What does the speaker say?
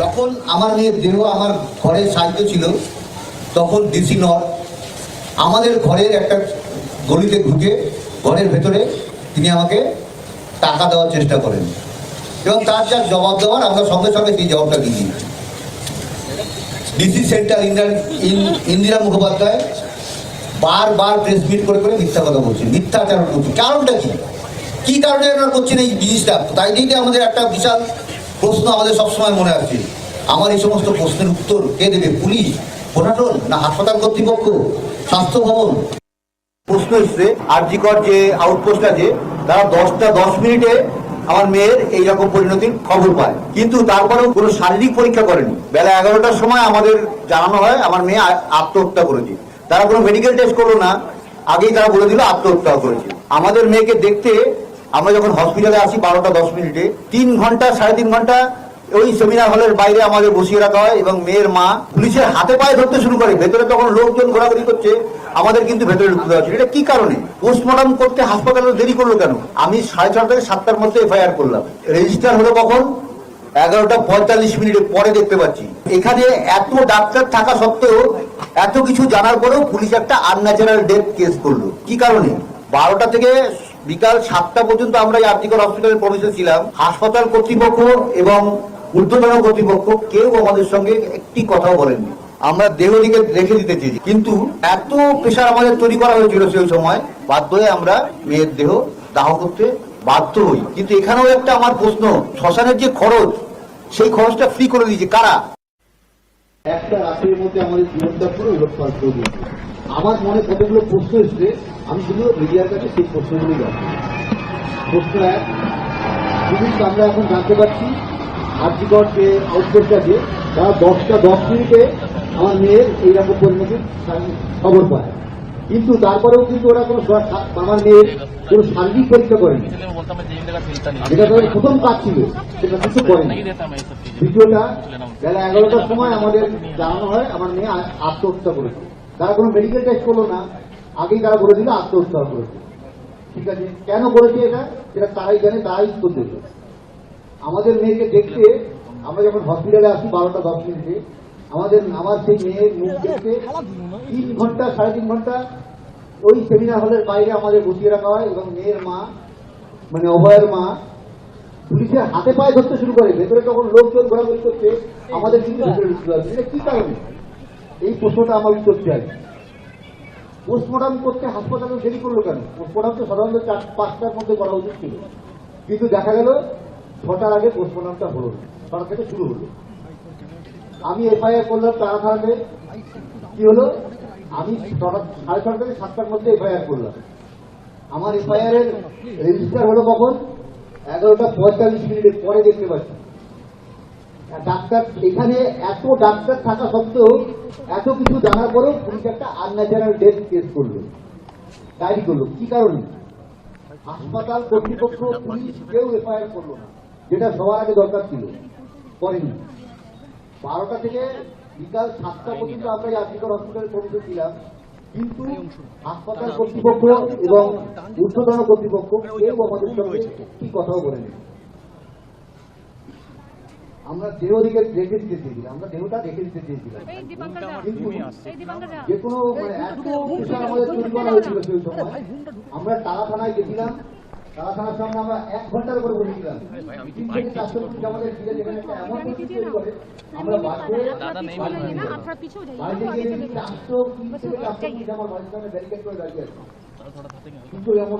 যখন আমার মেয়ের দেহ আমার ঘরে সাহিত্য ছিল, তখন ডিসি নর আমাদের ঘরের একটা গলিতে ঢুকে ঘরের ভেতরে তিনি আমাকে টাকা দেওয়ার চেষ্টা করেন। এবং তার যা জবাব দেওয়ার, আমরা সঙ্গে সঙ্গে সেই জবাবটা দিয়ে দিই। ডিসি সেন্টার ইন্দিরা মুখোপাধ্যায় বারবার প্রেস মিট করে করে মিথ্যা কথা বলছেন মিথ্যাচারণ করছেন কারণটা কি? কারণে এনারা করছেন এই জিনিসটা? তাই নিয়ে আমাদের একটা বিশাল প্রশ্ন আমাদের সবসময় মনে আছে। আমার এই সমস্ত প্রশ্নের উত্তর কে দেবে, পুলিশ, প্রশাসন না হাসপাতাল কর্তৃপক্ষ, স্বাস্থ্য ভবন? প্রশ্ন এসছে, আরজিকর যে আউটপোস্ট আছে, তারা দশটা দশ মিনিটে আমার মেয়ের এইরকম পরিণতির খবর পায়। কিন্তু তারপরেও কোনো শারীরিক পরীক্ষা করেনি। বেলা এগারোটার সময় আমাদের জানানো হয়, আমার মেয়ে আত্মহত্যা করেছে। তারা কোনো মেডিকেল টেস্ট করল না, আগেই তারা বলে দিল আত্মহত্যা করেছে। আমাদের মেয়েকে দেখতে আমরা যখন হসপিটালে আসি বারোটা দশ মিনিটে, তিন ঘণ্টা, সাড়ে তিন ঘণ্টা ওই সেমিনার হলের বাইরে আমাদের বসিয়ে রাখা হয় এবং মেয়ের মা পুলিশের হাতে পায়ে ধরতে শুরু করে। ভেতরে তখন লোকজন ঘোরাঘুরি করছে, আমাদের কিন্তু ভেতরে ঢুকতে দেওয়া এটা কি কারণে? পোস্টমর্টম করতে হাসপাতালে দেরি করল কেন? আমি সাড়ে ছটা থেকে সাতটার মধ্যে এফআইআর করলাম। রেজিস্টার হলো কখন? এগারোটা পঁয়তাল্লিশ মিনিটের পরে দেখতে পাচ্ছি। এখানে এত ডাক্তার থাকা সত্ত্বেও এত কিছু জানার পরেও পুলিশ একটা আনন্যাচারাল ডেথ কেস করল। কি কারণে? বারোটা থেকে বিকাল সাতটা পর্যন্ত আমরা এই আর্টিকল হসপিটালের প্রবেশে ছিলাম। হাসপাতাল কর্তৃপক্ষ এবং ঊর্ধ্বতন কর্তৃপক্ষ কেউ আমাদের সঙ্গে একটি কথাও বলেননি। আমরা দেহ দিকে রেখে দিতে চেয়েছি। কিন্তু এত প্রেশার আমাদের তৈরি করা হয়েছিল সেই সময়, বাধ্য হয়ে আমরা মেয়ের দেহ দাহ করতে বাধ্য হই। কিন্তু এখানেও একটা আমার প্রশ্ন, শ্মশানের যে খরচ, সেই খরচটা ফ্রি করে দিয়েছে কারা? একটা রাতের মধ্যে আমাদের জীবনটা পুরো উলটপাল করে আমার মনে কতগুলো প্রশ্ন এসছে, আমি শুধু মিডিয়ার কাছে সেই প্রশ্নগুলি জানি প্রশ্ন এক জিনিস আমরা এখন জানতে পারছি আর্থিকর যে আউটপোস্ট আছে তারা দশটা, দশ মিনিটে আমার মেয়ের এইরকম পরিণতির খবর পায়। কিন্তু তারপরেও কিন্তু ওরা কোনো আমার মেয়ের কোনো শারীরিক পরীক্ষা করেন। এটা তাদের প্রথম কাজ ছিল, সেটা কিছু করেন। দ্বিতীয়টা, বেলা এগারোটার সময় আমাদের জানানো হয়, আমার মেয়ে আত্মহত্যা করেছে। তারা কোনো মেডিকেল টেস্ট করল না, আগেই তারা বলে দিল আত্মহত্যা করেছে। ঠিক আছে, কেন করেছে এটা? সেটা তারাই জানে, তারাই উত্তর দিল আমাদের মেয়েকে দেখতে, আমরা যখন হসপিটালে আসি বারোটা দশ মিনিটে, আমাদের আমার সেই মেয়ের মুখ দেখতে তিন ঘণ্টা, সাড়ে তিন ঘণ্টা ওই সেমিনার হলের বাইরে আমাদের বসিয়ে রাখা হয় এবং মেয়ের মা মানে অভয়ের মা, পুলিশের হাতে পায়ে ধরতে শুরু করে। ভেতরে তখন লোকজন ঘোরাঘুরি করছে, আমাদের কিন্তু কি কারণে? এই প্রশ্নটা আমার উত্তর চাই। পোস্টমর্টম করতে হাসপাতালে দেরি করল কেন? পোস্টমর্টম তো সাধারণত চার, পাঁচটার মধ্যে করা উচিত ছিল। কিন্তু দেখা গেল, ছটার আগে পোস্টমর্টমটা হলো ছটা থেকে শুরু হলো। আমি এফআইআর করলাম তারা থানাতে কি হলো? আমি সাড়ে ছটা থেকে সাতটার মধ্যে এফআইআর করলাম। আমার এফআইআর এর রেজিস্টার হলো কখন? এগারোটা পঁয়তাল্লিশ মিনিটের পরে দেখতে পাচ্ছি। ডাক্তার, এখানে এত ডাক্তার থাকা সত্ত্বেও এত কিছু জানার পরেও পুলিশ একটা আনন্যাচারাল ডেথ কেস করল। ডায়েরি করল। কি কারণে? হাসপাতাল কর্তৃপক্ষ, পুলিশ কেউ এফআইআর করল না। যেটা সবার আগে দরকার ছিল। করেনি। বারোটা থেকে বিকাল সাতটা পর্যন্ত আমরা আর্থিকর হসপিটালে পৌঁছে ছিলাম কিন্তু হাসপাতাল কর্তৃপক্ষ এবং ঊর্ধ্বতন কর্তৃপক্ষ কেউ আমাদের সঙ্গে কি কথাও বলেনি। আমরা দেহ দিকে রেখে দিতে চেয়েছিলাম। আমরা দেহটা রেখে দিতে চেয়েছিলাম। এই দীপঙ্কর দা কিন্তু এই দীপঙ্কর দা যে কোনো মানে এত আমাদের তৈরি করা হয়েছিল সেই সময়। আমরা তারা থানায় গেছিলাম। এক ঘণ্টার করে আমরা বাড়িতে বাড়িতে গিয়ে থেকে আমার বাড়ির কিন্তু এমন